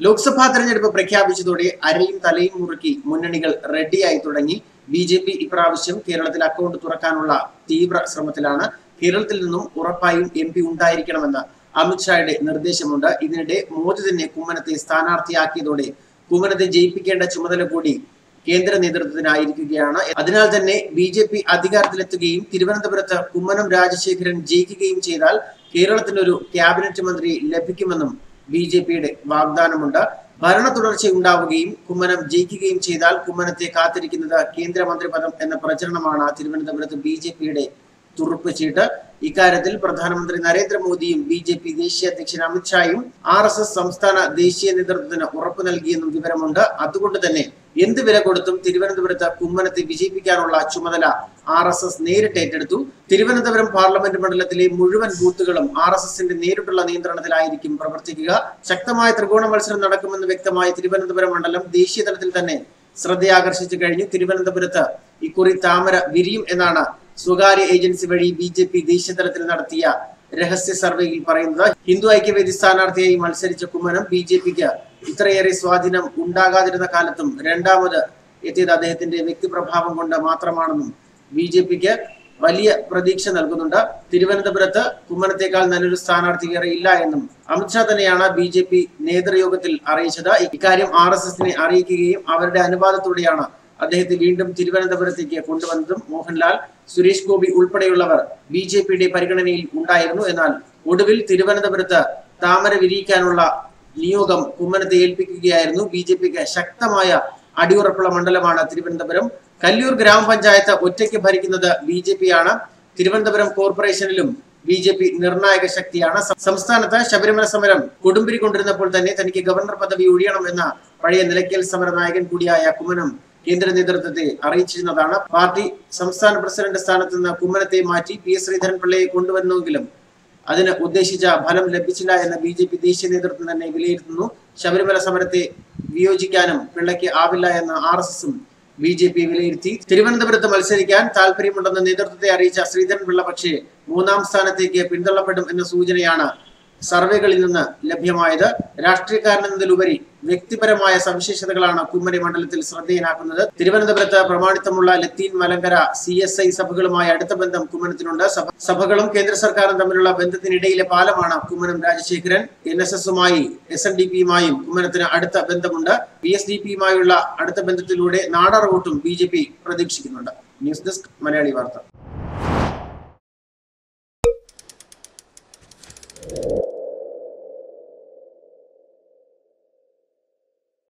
ലോക്സഭാ തെരഞ്ഞെടുപ്പ് പ്രഖ്യാപിച്ചതോടെ അരയും തലയും മുറുക്കി മുന്നണികൾ റെഡിയായി തുടങ്ങി. ബി ജെ പി ഇപ്രാവശ്യം കേരളത്തിൽ അക്കൗണ്ട് തുറക്കാനുള്ള തീവ്ര ശ്രമത്തിലാണ്. കേരളത്തിൽ നിന്നും ഉറപ്പായും എം പി ഉണ്ടായിരിക്കണമെന്ന് അമിത്ഷായുടെ നിർദ്ദേശമുണ്ട്. ഇതിനിടെ മോദി തന്നെ കുമ്മനത്തെ സ്ഥാനാർത്ഥിയാക്കിയതോടെ കുമ്മനത്തെ ജയിപ്പിക്കേണ്ട ചുമതല കൂടി കേന്ദ്ര നേതൃത്വത്തിനായിരിക്കുകയാണ്. അതിനാൽ തന്നെ ബി ജെ പി അധികാരത്തിലെത്തുകയും തിരുവനന്തപുരത്ത് കുമ്മനം രാജശേഖരൻ ജയിക്കുകയും ചെയ്താൽ കേരളത്തിന് ഒരു ക്യാബിനറ്റ് മന്ത്രി ലഭിക്കുമെന്നും ബി ജെ പിയുടെ വാഗ്ദാനമുണ്ട്. ഭരണ തുടർച്ച ഉണ്ടാവുകയും കുമ്മനം ജയിക്കുകയും ചെയ്താൽ കുമ്മനത്തെ കാത്തിരിക്കുന്നത് കേന്ദ്രമന്ത്രി പദം എന്ന പ്രചരണമാണ് തിരുവനന്തപുരത്ത് ബി ജെ പിയുടെ തുറുപ്പ് ചീട്ട് ഇക്കാര്യത്തിൽ പ്രധാനമന്ത്രി നരേന്ദ്രമോദിയും ബി ജെ പി ദേശീയ അധ്യക്ഷൻ അമിത്ഷായും ആർ എസ് എസ് സംസ്ഥാന ദേശീയ നേതൃത്വത്തിന് ഉറപ്പു നൽകിയെന്നും വിവരമുണ്ട്. അതുകൊണ്ട് തന്നെ എന്ത് വില കൊടുത്തും തിരുവനന്തപുരത്ത് കുമ്മനത്തെ വിജയിപ്പിക്കാനുള്ള ചുമതല ആർ എസ് എസ് നേരിട്ട് ഏറ്റെടുത്തു. തിരുവനന്തപുരം പാർലമെന്റ് മണ്ഡലത്തിലെ മുഴുവൻ ബൂത്തുകളും ആർ എസ് എസിന്റെ നേരിട്ടുള്ള നിയന്ത്രണത്തിലായിരിക്കും പ്രവർത്തിക്കുക. ശക്തമായ ത്രികോണ മത്സരം നടക്കുമെന്ന് വ്യക്തമായ തിരുവനന്തപുരം മണ്ഡലം ദേശീയ തലത്തിൽ തന്നെ ശ്രദ്ധയാകർഷിച്ചു കഴിഞ്ഞു. തിരുവനന്തപുരത്ത് ഇക്കുറി താമര വിരിയും എന്നാണ് സ്വകാര്യ ഏജൻസി വഴി ബി ജെ പി ദേശീയ തലത്തിൽ നടത്തിയ രഹസ്യ സർവേയിൽ പറയുന്നത് ഹിന്ദു ഐക്യവേദി സ്ഥാനാർത്ഥിയായി മത്സരിച്ച കുമ്മനം ബി ജെ പിക്ക് ഇത്രയേറെ സ്വാധീനം ഉണ്ടാകാതിരുന്ന കാലത്തും രണ്ടാമത് എത്തിയത് അദ്ദേഹത്തിന്റെ വ്യക്തിപ്രഭാവം കൊണ്ട് മാത്രമാണെന്നും ബി ജെ പിക്ക് വലിയ പ്രതീക്ഷ നൽകുന്നുണ്ട്. തിരുവനന്തപുരത്ത് കുമ്മനത്തേക്കാൾ നല്ലൊരു സ്ഥാനാർത്ഥി വേറെ ഇല്ല എന്നും അമിത്ഷാ തന്നെയാണ് ബി ജെ പി നേതൃയോഗത്തിൽ അറിയിച്ചത്. ഇക്കാര്യം ആർ എസ് എസിനെ അറിയിക്കുകയും അവരുടെ അനുവാദത്തോടെയാണ് അദ്ദേഹത്തെ വീണ്ടും തിരുവനന്തപുരത്തേക്ക് കൊണ്ടുവന്നതും മോഹൻലാൽ സുരേഷ് ഗോപി ഉൾപ്പെടെയുള്ളവർ ബി ജെ പിയുടെ പരിഗണനയിൽ ഉണ്ടായിരുന്നു. എന്നാൽ ഒടുവിൽ തിരുവനന്തപുരത്ത് താമര വിരിയിക്കാനുള്ള നിയോഗം കുമ്മനത്തെ ഏൽപ്പിക്കുകയായിരുന്നു. ബി ജെ പിക്ക് ശക്തമായ അടിയുറപ്പുള്ള മണ്ഡലമാണ് തിരുവനന്തപുരം. കല്ലൂർ ഗ്രാമപഞ്ചായത്ത് ഒറ്റയ്ക്ക് ഭരിക്കുന്നത് ബി ജെ പി ആണ് തിരുവനന്തപുരം കോർപ്പറേഷനിലും ബി ജെ പി നിർണായക ശക്തിയാണ്. സംസ്ഥാനത്ത് ശബരിമല സമരം കൊടുമ്പിരി കൊണ്ടിരുന്നപ്പോൾ തന്നെ തനിക്ക് ഗവർണർ പദവി ഒഴിയണം എന്ന പഴയ നിലയ്ക്കൽ സമര നായകൻ കൂടിയായ കുമ്മനം കേന്ദ്ര നേതൃത്വത്തെ അറിയിച്ചിരുന്നതാണ്. പാർട്ടി സംസ്ഥാന പ്രസിഡന്റ് സ്ഥാനത്ത് നിന്ന് കുമ്മനത്തെ മാറ്റി പി എസ് ശ്രീധരൻപിള്ളയെ കൊണ്ടുവന്നുവെങ്കിലും അതിന് ഉദ്ദേശിച്ച ഫലം ലഭിച്ചില്ല എന്ന് ബി ജെ പി ദേശീയ നേതൃത്വം തന്നെ വിലയിരുത്തുന്നു. ശബരിമല സമരത്തെ വിയോജിക്കാനും പിള്ളയ്ക്ക് ആവില്ല എന്ന് ആർ എസ് എസും ബി ജെ പി വിലയിരുത്തി. തിരുവനന്തപുരത്ത് മത്സരിക്കാൻ താല്പര്യമുണ്ടെന്ന് നേതൃത്വത്തെ അറിയിച്ച ശ്രീധരൻപിള്ള പക്ഷേ മൂന്നാം സ്ഥാനത്തേക്ക് പിന്തള്ളപ്പെടും എന്ന സൂചനയാണ് സർവേകളിൽ നിന്ന് ലഭ്യമായത്. രാഷ്ട്രീയക്കാരനെന്നതിലുപരി വ്യക്തിപരമായ സവിശേഷതകളാണ് കുമ്മരി മണ്ഡലത്തിൽ ശ്രദ്ധേയനാക്കുന്നത്. തിരുവനന്തപുരത്ത് പ്രമാണിത്തമുള്ള Latin Malankara C S I സഭകളുമായി അടുത്ത ബന്ധം കുമ്മനത്തിനുണ്ട്. സഭകളും കേന്ദ്ര സർക്കാരും തമ്മിലുള്ള ബന്ധത്തിനിടയിലെ പാലമാണ് കുമ്മനം രാജശേഖരൻ. എൻ എസ് എസുമായി എസ് എൻ ഡി പിയുമായും കുമ്മനത്തിന് അടുത്ത ബന്ധമുണ്ട്. പി എസ് ഡി പിയുമായുള്ള അടുത്ത ബന്ധത്തിലൂടെ നാടാർ വോട്ടും ബി ജെ പി പ്രതീക്ഷിക്കുന്നുണ്ട്. News desk Malayali Vartha.